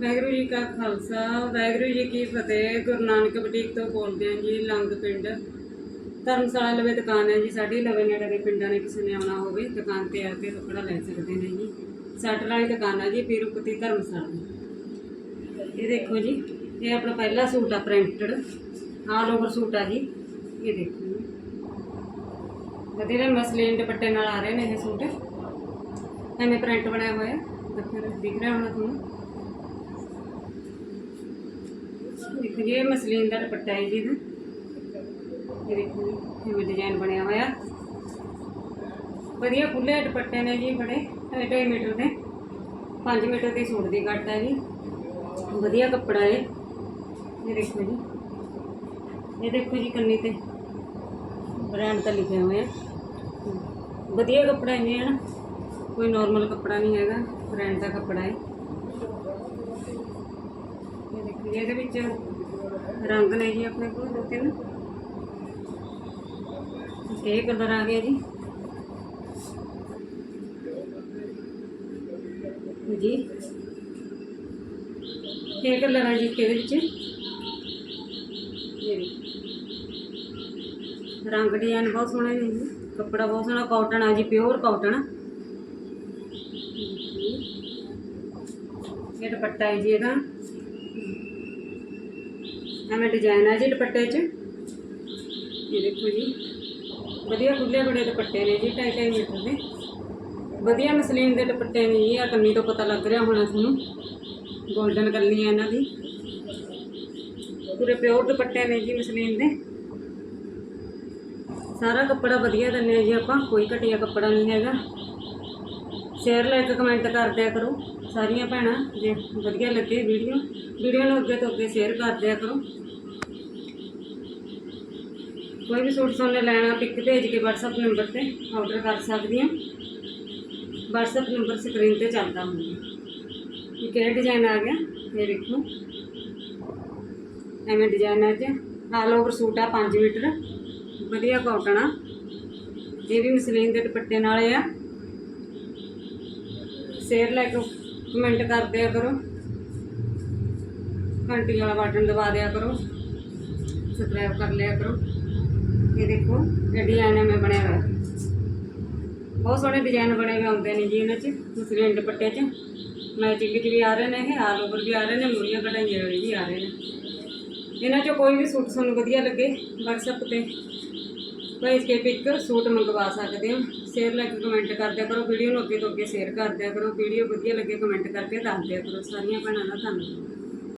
ਵਾਹਿਗੁਰੂ ਜੀ ਕਾ ਖਾਲਸਾ, ਵਾਹਿਗੁਰੂ ਜੀ ਕੀ ਫਤਿਹ। ਗੁਰੂ ਨਾਨਕ ਬੁਟੀਕ ਤੋਂ ਬੋਲਦੇ ਹਾਂ ਜੀ, ਲੰਗ ਪਿੰਡ। ਧਰਮਸ਼ਾਲਾ ਲਵੇ ਦੁਕਾਨ ਹੈ ਜੀ, ਸਾਡੀ ਲਵੇ ਨੇੜੇ ਦੇ ਪਿੰਡਾਂ ਨੇ ਕਿਸੇ ਨੇ ਆਉਣਾ ਹੋਵੇ, ਦੁਕਾਨ ਤੇ ਆ ਕੇ ਕੱਪੜਾ ਲੈ ਸਕਦੇ ਨੇ ਜੀ। ਸੱਟ ਵਾਲੀ ਦੁਕਾਨ ਹੈ ਜੀ, ਪੀਰੂਪਤੀ ਧਰਮਸ਼ਾਲਾ। ਇਹ ਦੇਖੋ ਜੀ, ਇਹ ਆਪਣਾ ਪਹਿਲਾ ਸੂਟ ਆ ਪ੍ਰਿੰਟਡ। ਆਲ ਓਵਰ ਸੂਟ ਆ ਜੀ। ਇਹ ਦੇਖੋ ਜੀ। ਵਧੀਆ ਮਸਲੀਨ ਦੁਪੱਟੇ ਨਾਲ ਆ ਰਹੇ ਨੇ ਇਹ ਸੂਟ। ਐਵੇਂ ਪ੍ਰਿੰਟ ਬਣਿਆ ਹੋਇਆ ਦੇਖੋ ਦਿਖ ਰਿਹਾ ਹੋਣਾ ਤੁਹਾਨੂੰ? ਦੇਖੋ ਜੀ ਇਹ ਮਸਲੀਨ ਦਾ ਦੁਪੱਟਾ ਹੈ ਜੀ ਇਹਦਾ ਇਹ ਦੇਖੋ ਜੀ ਐਵੇਂ ਡਿਜ਼ਾਈਨ ਬਣਿਆ ਹੋਇਆ। ਵਧੀਆ ਖੁੱਲੇ ਦੁਪੱਟੇ ਨੇ ਜੀ ਬੜੇ 2.5 ਮੀਟਰ ਦੇ 5 ਮੀਟਰ ਦੀ ਸੂਟ ਦੀ ਕੱਟ ਹੈ ਜੀ। ਵਧੀਆ ਕੱਪੜਾ ਹੈ ਇਹ ਦੇਖੋ ਜੀ। ਇਹ ਦੇਖੋ ਜੀ ਕੰਨੀ ਤੇ ਬ੍ਰਾਂਡ ਤਾਂ ਲਿਖਿਆ ਹੋਇਆ ਵਧੀਆ ਕੱਪੜਾ ਹੈ ਨਾ, ਕੋਈ ਨਾਰਮਲ ਕੱਪੜਾ ਨਹੀਂ ਹੈਗਾ ਬ੍ਰਾਂਡ ਦਾ ਕੱਪੜਾ ਹੈ। ਇਹ ਇਹਦੇ ਵਿੱਚ ਰੰਗ ਨੇ ਜੀ ਆਪਣੇ ਕੋਲ ਦੋ ਤਿੰਨ। ਇਹ ਕਲਰ ਆ ਗਿਆ ਜੀ। ਜੀ। ਇਹ ਕਲਰ ਆ ਜੀ ਇਹਦੇ ਵਿੱਚ? ਰੰਗ ਡਿਜ਼ਾਈਨ ਬਹੁਤ ਸੋਹਣਾ ਹੈ ਜੀ। ਕੱਪੜਾ ਬਹੁਤ ਸੋਹਣਾ ਕਾਟਨ ਆ ਜੀ ਪਿਓਰ ਕਾਟਨ ਇਹ ਦੁਪੱਟਾ ਹੈ ਜੀ ਇਹਦਾ। ਐਵੇਂ ਡਿਜ਼ਾਈਨ ਹੈ ਜੀ ਦੁਪੱਟੇ 'ਚ। ਇਹ ਦੇਖੋ ਜੀ। ਵਧੀਆ ਖੁੱਲੇ ਬੜੇ ਦੁਪੱਟੇ ਨੇ ਜੀ, ਢਾਈ ਢਾਈ ਮੀਟਰ ਦੇ। ਵਧੀਆ ਮਸਲੀਨ ਦੇ ਦੁਪੱਟੇ ਨੇ ਜੀ ਆ ਕੰਨੀ ਤੋਂ ਪਤਾ ਲੱਗ ਰਿਹਾ ਹੋਣਾ ਤੁਹਾਨੂੰ। 골ਡਨ ਕਰਨੀ ਹੈ ਇਹਨਾਂ ਦੀ। ਪੂਰੇ ਪਿਓਰ ਦੁਪੱਟੇ ਨੇ ਜੀ ਮਸਲੀਨ ਦੇ। ਸਾਰਾ ਕੱਪੜਾ ਵਧੀਆ ਦਿੰਦੇ ਆ ਜੀ ਆਪਾਂ, ਕੋਈ ਘਟੀਆ ਕੱਪੜਾ ਨਹੀਂ ਹੈਗਾ। ਸ਼ੇਅਰ ਲਾਈਕ ਕਮੈਂਟ ਕਰ ਦਿਆ ਕਰੋ। ਸਾਰੀਆਂ ਭੈਣਾਂ, ਜੇ ਵਧੀਆ ਲੱਗੇ ਵੀਡੀਓ ਵੀਡੀਓ ਨੂੰ ਅੱਗੇ ਤੋਂ ਅੱਗੇ ਸ਼ੇਅਰ ਕਰ ਦਿਆ ਕਰੋ। ਕੋਈ ਵੀ ਸੂਟ ਸੋਨੇ ਲੈਣਾ ਪਿਕ ਭੇਜ ਕੇ WhatsApp ਨੰਬਰ ਤੇ ਆਰਡਰ ਕਰ ਸਕਦੀ ਹਾਂ। WhatsApp ਨੰਬਰ ਸਕਰੀਨ ਤੇ ਚੱਲਦਾ ਹੁੰਦਾ। ਇਹ ਕਿਹੜਾ ਡਿਜ਼ਾਈਨ ਆ ਗਿਆ, ਇਹ ਦੇਖੋ ਐਵੇਂ ਡਿਜ਼ਾਈਨ ਆ ਜੀ ਆਲ ਓਵਰ ਸੂਟ ਆ 5 ਮੀਟਰ। ਵਧੀਆ ਕਾਟਨ ਆ। ਇਹ ਵੀ ਮਸਲੀਨ ਦੇ ਦੁਪੱਟੇ ਨਾਲੇ ਆ। ਸ਼ੇਅਰ ਲੈ ਕੇ ਕਮੈਂਟ ਕਰ ਦਿਆ ਕਰੋ। ਘੰਟੀ ਵਾਲਾ ਬਟਨ ਦਬਾ ਦਿਆ ਕਰੋ। ਸਬਸਕ੍ਰਾਈਬ ਕਰ ਲਿਆ ਕਰੋ। ਇਹ ਦੇਖੋ ਇਹ ਡਿਜ਼ਾਈਨ ਮੈਂ ਬਣਿਆ ਹੋਇਆ। ਬਹੁਤ ਸੋਹਣੇ ਡਿਜ਼ਾਈਨ ਬਣੇ ਹੋਏ ਆਉਂਦੇ ਨੇ ਜੀ ਇਹਨਾਂ 'ਚ ਮਸਲੀਨ ਦੁਪੱਟੇ 'ਚ। ਮੈਚਿੰਗ 'ਚ ਵੀ ਆ ਰਹੇ ਨੇ ਇਹ ਆਲ ਓਵਰ ਵੀ ਆ ਰਹੇ ਨੇ, ਮੁੜੀਆਂ ਕਢਾਈਆਂ ਵਾਲੇ ਵੀ ਆ ਰਹੇ ਨੇ। ਇਹਨਾਂ 'ਚੋਂ ਕੋਈ ਵੀ ਸੂਟ ਤੁਹਾਨੂੰ ਵਧੀਆ ਲੱਗੇ, WhatsApp ਤੇ। ਭੇਜ ਕੇ ਪਿਕ ਸੂਟ ਮੰਗਵਾ ਸਕਦੇ ਹੋ। ਸ਼ੇਅਰ ਲਾਈਕ ਕਮੈਂਟ ਕਰਦਿਆ ਕਰੋ ਵੀਡੀਓ ਨੂੰ ਅੱਗੇ ਤੋਂ ਅੱਗੇ ਸ਼ੇਅਰ ਕਰਦਿਆ ਕਰੋ। ਵੀਡੀਓ ਵਧੀਆ ਲੱਗੇ ਕਮੈਂਟ ਕਰਕੇ ਦੱਸ ਦਿਆ ਕਰੋ। ਸਾਰੀਆਂ ਭੈਣਾਂ ਦਾ ਧੰਨਵਾਦ।